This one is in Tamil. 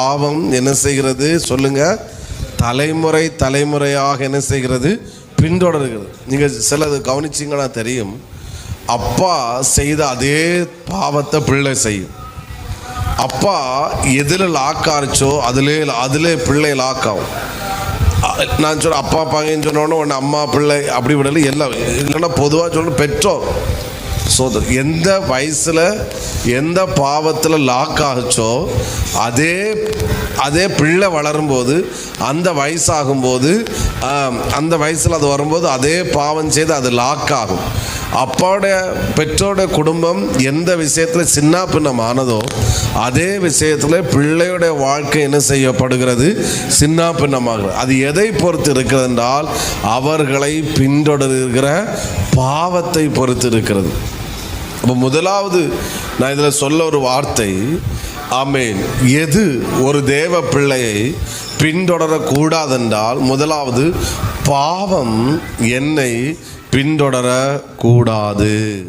பாவம் என்ன செய்கிறது? சொல்லுங்க. தலைமுறை தலைமுறையாக என்ன செய்கிறது? பின்தொடர்கிறது. நீங்கள் சிலது கவனிச்சிங்கன்னா தெரியும். அப்பா செய்த அதே பாவத்தை பிள்ளை செய்யும். அப்பா எதில் லாக் ஆரிச்சோ அதிலே அதிலே பிள்ளை லாக் ஆகும். நான் சொல்ல அப்பா பையன் சொன்னோன்னே ஒன்று அம்மா பிள்ளை அப்படி விடல. எல்லாம் இல்லைன்னா பொதுவாக சொல்லணும் பெற்றோர். ஸோ எந்த வயசில் எந்த பாவத்தில் லாக் ஆகுச்சோ அதே அதே பிள்ளை வளரும்போது அந்த வயசாகும்போது அந்த வயசில் அது வரும்போது அதே பாவம் செய்து அது லாக் ஆகும். அப்பாவுடைய பெற்றோட குடும்பம் எந்த விஷயத்தில் சின்ன பின்னமானதோ அதே விஷயத்தில் பிள்ளையுடைய வாழ்க்கை என்ன செய்யப்படுகிறது? சின்ன பின்னமாகிறது அது எதை பொறுத்து இருக்கிறது என்றால் அவர்களை பின்தொடர்கிற பாவத்தை பொறுத்து இருக்கிறது. அப்போ முதலாவது நான் இதில் சொல்ல ஒரு வார்த்தை. ஆமேன். எது ஒரு தேவ பிள்ளையை பின்தொடரக்கூடாதென்றால் முதலாவது பாவம் என்னை பின்தொடரக்கூடாது.